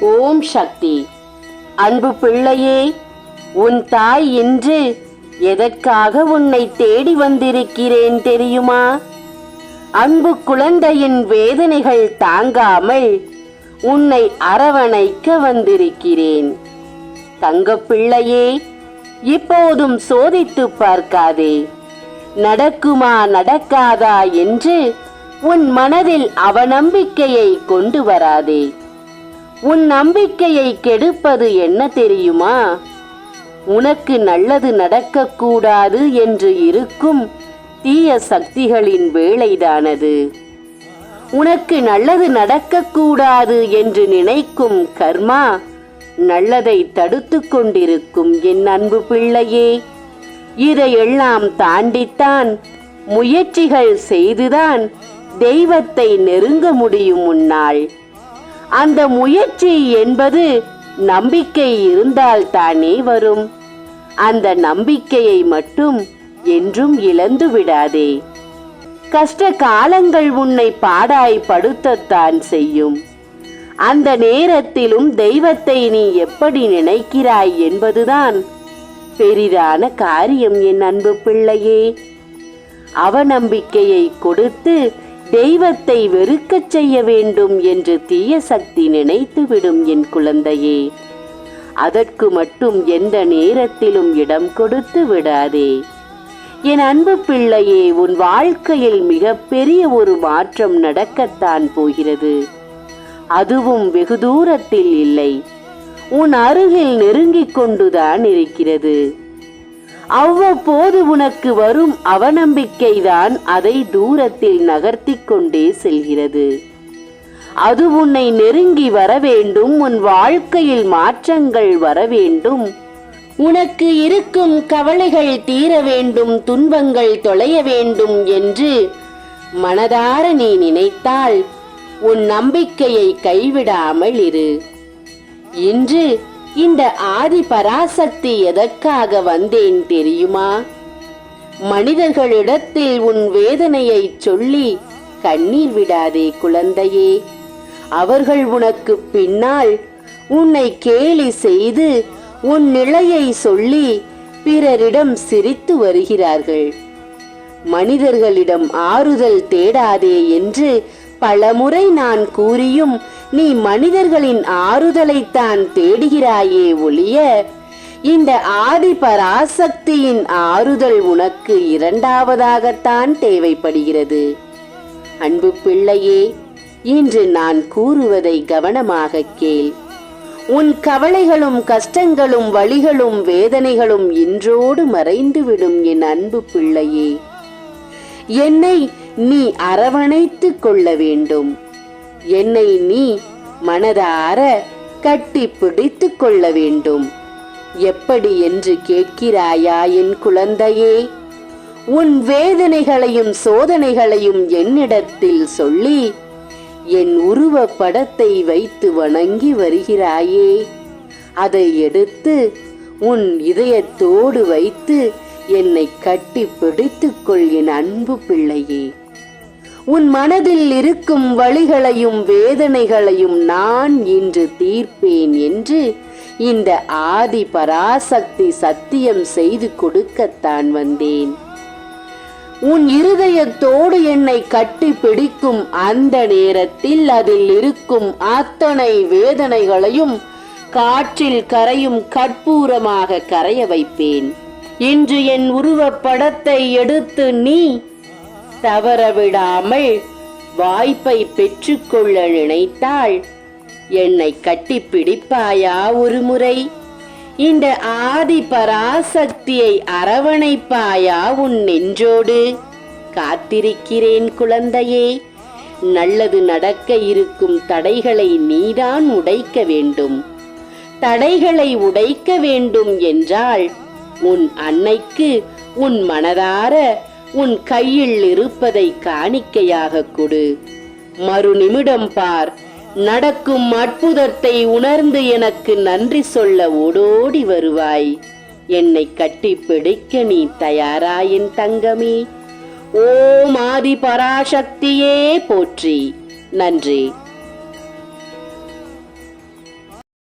ஓம் சக்தி. அன்பு பிள்ளையே உன் தாய் இன்று எதற்காக உன்னை தேடி வந்திருக்கிறேன் தெரியுமா? அன்பு குழந்தையின் வேதனைகள் தாங்காமல் உன்னை அரவணைக்க வந்திருக்கிறேன். தங்க பிள்ளையே இப்போதும் சோதித்து பார்க்காதே. நடக்குமா நடக்காதா என்று உன் மனதில் அவநம்பிக்கையை கொண்டு வராதே. உன் நம்பிக்கையை கெடுப்பது என்ன தெரியுமா? உனக்கு நல்லது நடக்கக்கூடாது என்று இருக்கும் தீய சக்திகளின் வேலைதானது. உனக்கு நல்லது நடக்கக்கூடாது என்று நினைக்கும் கர்மா நல்லதை தடுத்து கொண்டிருக்கும் என் அன்பு பிள்ளையே. இதையெல்லாம் தாண்டித்தான் முயற்சிகள் செய்துதான் தெய்வத்தை நெருங்க முடியும் உன்னால். அந்த முயற்சி என்பது நம்பிக்கை இருந்தால் தானே வரும். அந்த நம்பிக்கையை மட்டும் என்றும் இழந்து விடாதே. கஷ்ட காலங்கள் உன்னை பாடாய் படுத்தத்தான் செய்யும். அந்த நேரத்திலும் தெய்வத்தை நீ எப்படி நினைக்கிறாய் என்பதுதான் பெரிதான காரியம் என் அன்பு பிள்ளையே. அவநம்பிக்கையை கொடுத்து தெய்வத்தை வெறுக்கச் செய்ய வேண்டும் என்று தீய சக்தி நினைத்துவிடும் என் குழந்தையே. அதற்கு மட்டும் எந்த நேரத்திலும் இடம் கொடுத்து விடாதே. என் அன்பு பிள்ளையே உன் வாழ்க்கையில் மிகப்பெரிய ஒரு மாற்றம் நடக்கத்தான் போகிறது. அதுவும் வெகு தூரத்தில் இல்லை. உன் அருகில் நெருங்கிக் கொண்டுதான் இருக்கிறது. அவ்வப்போது உனக்கு வரும் அவநம்பிக்கைதான் அதை தூரத்தில் நகர்த்தி கொண்டே செல்கிறது. அது உன்னை நெருங்கி வர வேண்டும் உன் வாழ்க்கையில் மாற்றங்கள் வர வேண்டும் உனக்கு இருக்கும் கவலைகள் தீர வேண்டும் துன்பங்கள் தொலைய வேண்டும் என்று மனதார நீ நினைத்தால் உன் நம்பிக்கையை கைவிடாமல் இரு. இன்று இந்த ஆதி பராசக்தி எதற்காக வந்தேன் தெரியுமா? மனிதர்களிடத்தில் உன் வேதனையை சொல்லி கண்ணீர் விடாதே குழந்தையே. அவர்கள் உனக்கு பின்னால் உன்னை கேலி செய்து உன் நிலையை சொல்லி பிறரிடம் சிரித்து வருகிறார்கள். மனிதர்களிடம் ஆறுதல் தேடாதே என்று பலமுறை நான் கூறியும் நீ மனிதர்களின் ஆறுதலைத்தான் தேடுகிறாயே ஒழிய இந்த ஆதி பராசக்தியின் ஆறுதல் உனக்கு இரண்டாவதாகத்தான் தேவைப்படுகிறது. அன்பு பிள்ளையே இன்று நான் கூறுவதை கவனமாக கேள். உன் கவலைகளும் கஷ்டங்களும் வழிகளும் வேதனைகளும் இன்றோடு மறைந்துவிடும் என் அன்பு பிள்ளையே. என்னை நீ அரவணைத்துக் கொள்ள வேண்டும். என்னை நீ மனதார கட்டி பிடித்துக் கொள்ள வேண்டும். எப்படி என்று கேட்கிறாயா என் குழந்தையே? உன் வேதனைகளையும் சோதனைகளையும் என்னிடத்தில் சொல்லி என் உருவ படத்தை வைத்து வணங்கி வருகிறாயே. அதை எடுத்து உன் இதயத்தோடு வைத்து என்னை கட்டி பிடித்துக்கொள் என் அன்பு பிள்ளையே. உன் மனதில் இருக்கும் வழிகளையும் வேதனைகளையும் நான் இன்று தீர்ப்பேன் என்று இந்த ஆதி பராசக்தி சத்தியம் செய்து கொடுக்கத்தான் வந்தேன். உன் இருதயத்தோடு என்னை கட்டி பிடிக்கும் அந்த நேரத்தில் அதில் இருக்கும் அத்தனை வேதனைகளையும் காற்றில் கரையும் கற்பூரமாக கரைய வைப்பேன். இன்று என் உருவப்படத்தை எடுத்து நீ தவறவிடாமல் வாய்ப்பை பெற்றுக்கொள்ள நினைத்தாள். என்னை கட்டிப்பிடிப்பாயா ஒரு முறை இந்த ஆதி பராசக்தியை அரவணைப்பாயா உன் நெஞ்சோடு? காத்திருக்கிறேன் குழந்தையே. நல்லது நடக்க இருக்கும் தடைகளை நீதான் உடைக்க வேண்டும். தடைகளை உடைக்க வேண்டும் என்றால் உன் அன்னைக்கு உன் மனதார உன் கையில் இருப்பதை காணிக்கையாக கொடு. மறு நிமிடம் பார் நடக்கும் அற்புதத்தை உணர்ந்து எனக்கு நன்றி சொல்ல ஓடோடி வருவாய். என்னை கட்டி பிடிக்க நீ தயாரா என் தங்கமே. ஓம் ஆதி பராசக்தியே போற்றி. நன்றி.